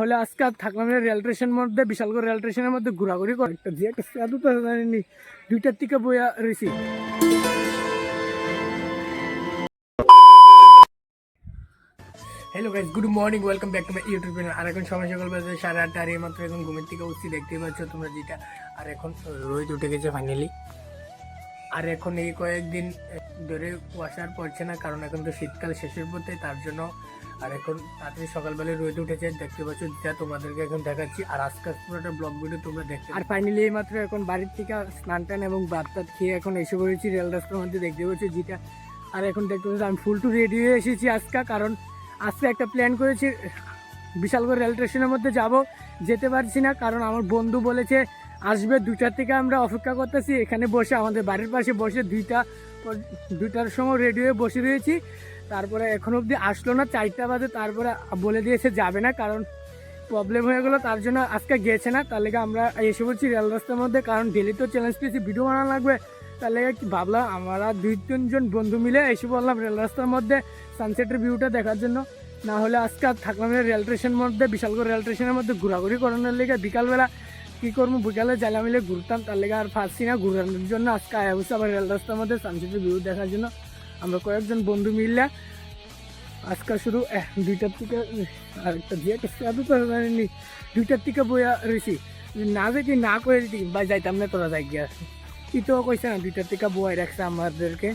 হলে আজকে আর থাকলাম না রেল স্টেশনের মধ্যে, বিশাল করে রেল স্টেশনের মধ্যে ঘোরাঘুরি করে। একটা যে একটা তো জানিনি, দুইটার থেকে বইয়া রয়েছি। Hello guys good morning welcome back to my YouTube channel আর এখন সময় সকাল বাজে সাড়ে আটটা, আর এই মাত্র এখন ঘুমের থেকে উঠছি, দেখতেই পাচ্ছ তোমরা যেটা। আর এখন রোদ উঠে গেছে ফাইনালি আর এখন এই কয়েকদিন ধরে কুয়াশার পড়ছে না, কারণ এখন তো শীতকাল শেষের পথে, তার জন্য আর এখন তাড়াতাড়ি সকালবেলায় রোদ উঠেছে দেখতে পাচ্ছ যেটা তোমাদেরকে এখন দেখাচ্ছি। আর আজকাল পুরোটা ব্লগ ভিডিও তোমরা দেখতে আর ফাইনালি এই মাত্র এখন বাড়ির থেকে স্নান টান এবং ভাত টাত খেয়ে এখন এসে পড়েছি রেল রাস্তার মধ্যে দেখতে পাচ্ছি যেটা আর এখন দেখতে পাচ্ছি আমি ফুল টু রেডি হয়ে এসেছি আজকে কারণ আজকে একটা প্ল্যান করেছি বিশাল করে রেল স্টেশনের মধ্যে যাব। যেতে পারছি না কারণ আমার বন্ধু বলেছে আসবে দুটার থেকে আমরা অপেক্ষা করতেছি। এখানে বসে আমাদের বাড়ির পাশে বসে দুইটা দুইটার সময় রেডি হয়ে বসে রয়েছি। তারপরে এখন অবধি আসলো না, চারটা বাজে, তারপরে বলে দিয়েছে যাবে না, কারণ প্রবলেম হয়ে গেলো, তার জন্য আজকে গেছে না। তার লেগে আমরা এসে বলছি রেল রাস্তার মধ্যে, কারণ ডেলি তো চ্যালেঞ্জ পেয়েছি ভিডিও বানানো লাগবে। তার লেগে কি ভাবলাম, আমরা দুই তিনজন বন্ধু মিলে এসে বললাম রেল রাস্তার মধ্যে সানসেটের ভিউটা দেখার জন্য। না হলে আজকে আর থাকলাম রেল স্টেশনের মধ্যে বিশাল করে রেল স্টেশনের মধ্যে ঘোরাঘুরি করানোর লেগে বিকালবেলা কী করব, বিকালে জ্বালা মিলে ঘুরতাম। তার লেগে আর পারছি না, ঘুরানোর জন্য আজকে আয়া বসে আবার রেল রাস্তার মধ্যে সানসেটের ভিউ দেখার জন্য। আমরা কয়েকজন বন্ধু মিললে আজকে শুধু দুইটার থেকে আর একটা দিয়ে একটা তো জানিনি দুইটার থেকে বইয়া রয়েছি না যে কি না করে দিতি বা যাইতাম না, তোরা যাই গিয়া ইতো কইছে না, দুইটার থেকে বই রাখছে আমাদেরকে।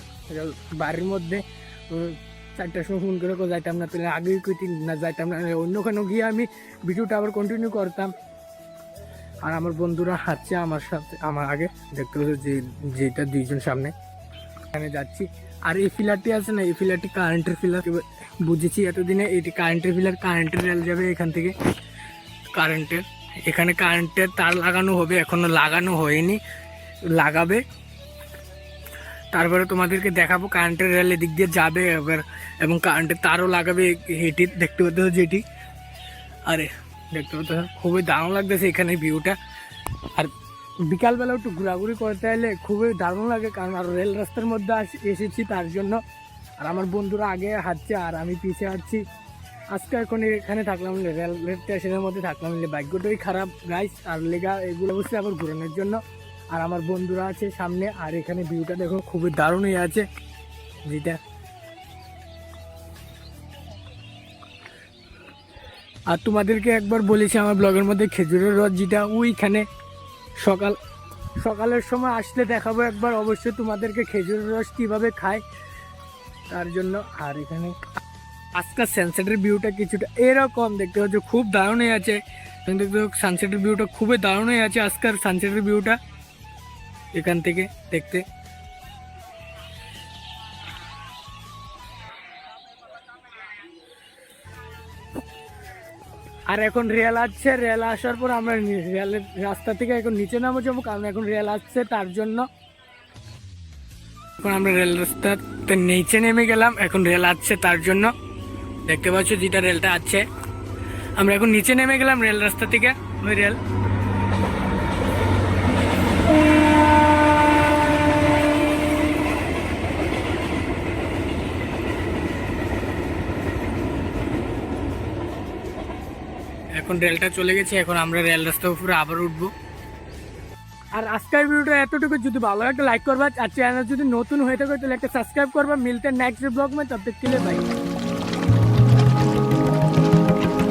বাড়ির মধ্যে চারটার সময় ফোন করে যাইতাম না, তাহলে আগেই কইতি না যাইতাম না। অন্যখানে গিয়ে আমি ভিডিওটা আবার কন্টিনিউ করতাম। আর আমার বন্ধুরা হাঁটছে আমার সাথে, আমার আগে, দেখতে যে, যেটা দুইজন সামনে। এখানে যাচ্ছি। আর এই ফিলারটি আছে না, এই ফিলারটি কারেন্টের ফিলার বুঝেছি এতদিনে এটি কারেন্টের ফিলার কারেন্টের রেল যাবে এখান থেকে। কারেন্টের এখানে কারেন্টের তার লাগানো হবে, এখনও লাগানো হয়নি। লাগাবে। তারপরে তোমাদেরকে দেখাবো কারেন্টের রেল এদিক দিয়ে যাবে এবার। এবং কারেন্টের তারও লাগাবে এটি দেখতে পাচ্ছ যেটি। আরে, দেখতে পেতে খুবই দারুণ লাগতেছে এখানে ভিউটা আর বিকালবেলা একটু ঘোরাঘুরি করতে এলে খুবই দারুণ লাগে, কারণ আর রেল রাস্তার মধ্যে এসেছি তার জন্য। আর আমার বন্ধুরা আগে হাঁটছে আর আমি পিছিয়ে হাঁটছি আজকে এখন এখানে থাকলাম, রেল স্টেশনের মধ্যে থাকলাম। ভাগ্যটাই খারাপ গাইস আর লেগা এগুলো অবশ্যই আবার ঘোরানোর জন্য। আর আমার বন্ধুরা আছে সামনে, আর এখানে ভিউটা দেখো, খুবই দারুণ হয়ে আছে। যেটা আর তোমাদেরকে একবার বলেছি, আমার ব্লগের মধ্যে খেজুরের রস যেটা, ওইখানে সকাল, সকালের সময় আসলে দেখাবো একবার। অবশ্যই তোমাদেরকে খেজুর রস কীভাবে খায়, তার জন্য। আর এখানে আজকাল সানসেটের ভিউটা কিছুটা এরকম, দেখতে পাচ্ছ খুব দারুণই আছে। দেখতে সানসেটের ভিউটা খুবই দারুণই আছে আজকাল সানসেটের ভিউটা এখান থেকে দেখতে। আর এখন রেল আসছে, রেল আসার পর আমরা রেলের রাস্তা থেকে এখন নিচে নামো যাব, কারণ এখন রেল আসছে তার জন্য। এখন আমরা রেল রাস্তাতে নিচে নেমে গেলাম, এখন রেল আসছে তার জন্য। দেখতে পাচ্ছ যেটা রেলটা আছে আমরা এখন নিচে নেমে গেলাম রেল রাস্তা থেকে, ওই রেল। এখন রেলটা চলে গেছে, এখন আমরা রেল রাস্তার উপরে আবার উঠবো। আর আজকের ভিডিওটা এতটুকু, যদি ভালো লাগে লাইক করবা। আর চ্যানেল যদি নতুন হয়ে থাকে, তাহলে একটা সাবস্ক্রাইব করবা। মিলতে নেক্সট ব্লগ মে তবে বাই